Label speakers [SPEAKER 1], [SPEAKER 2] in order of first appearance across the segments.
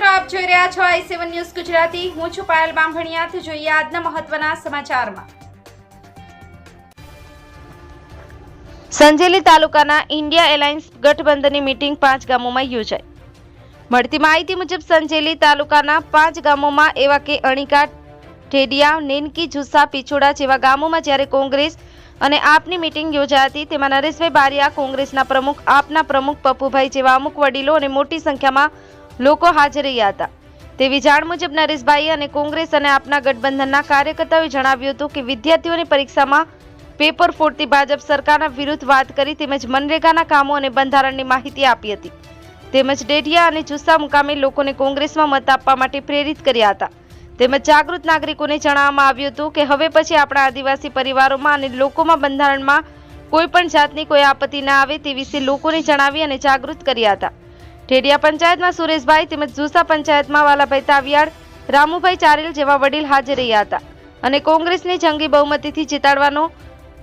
[SPEAKER 1] રહ્યા છો આઈ seven news Gujarati. હું છું પાયલ બામભણિયાથી જોઈએ આજના મહત્વના સમાચારમાં. સંજેલી તાલુકાના ઇન્ડિયા એલાયન્સ ગઠબંધનની મીટિંગ પાંચ ગામોમાં યોજાઈ. મળતી માહિતી મુજબ સંજેલી તાલુકાના પાંચ ગામોમાં એવા કે અણીકા, ઢેડિયા, નેનકી, જુસ્સા, પીછોડા જેવા ગામોમાં જ્યારે કોંગ્રેસ અને આપની મીટિંગ યોજાઈ હતી તેમાં નરેશભાઈ બારિયા કોંગ્રેસના પ્રમુખ, આપના પ્રમુખ પપ્પુભાઈ જેવા અમુક વડીલો અને મોટી સંખ્યામાં લોકો હાજર રહ્યા હતા. તેવી જાણ મુજબ નરેશભાઈ અને કોંગ્રેસ અને આપના ગઠબંધનના કાર્યકર્તાઓએ જણાવ્યું હતું કે વિદ્યાર્થીઓની પરીક્ષામાં પેપર ફોડતી ભાજપ સરકારના વિરુદ્ધ વાત કરી તેમજ મનરેગાના કામો અને બંધારણની માહિતી આપી હતી. તેમજ ડેઢિયા અને જુસ્સા મુકામે લોકોને કોંગ્રેસમાં મત આપવા માટે પ્રેરિત કર્યા હતા. તેમજ જાગૃત નાગરિકોને જણાવવામાં આવ્યું હતું કે હવે પછી આપણા આદિવાસી પરિવારોમાં અને લોકોમાં બંધારણમાં કોઈ પણ જાતની કોઈ આપત્તિ ના આવે તે વિશે લોકોને જણાવી અને જાગૃત કર્યા હતા. ઢેડિયા પંચાયતમાં સુરેશભાઈ તેમજ જુસા પંચાયતમાં વાલાભાઈ તાવિયાડ રામુભાઈ ચારેલ જેવા વડીલ હાજર રહ્યા હતા અને કોંગ્રેસને જંગી બહુમતીથી જીતાડવાનો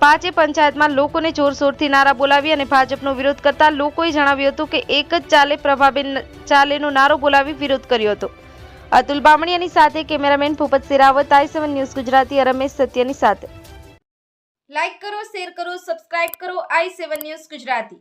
[SPEAKER 1] પાંચે પંચાયતમાં લોકોને જોરશોરથી નારા બોલાવી અને ભાજપનો વિરોધ કરતા લોકોએ જણાવ્યું હતું કે એક જ ચાલે પ્રભાબેન ચાલેનો નારો બોલાવી વિરોધ કર્યો હતો. અતુલ બામણીયાની સાથે cameraman Bhupat Siravat I seven news Gujarati Ramesh સત્યની સાથે. લાઈક કરો, શેર કરો, સબસ્ક્રાઇબ કરો, આઈ સેવન ન્યૂઝ ગુજરાતી.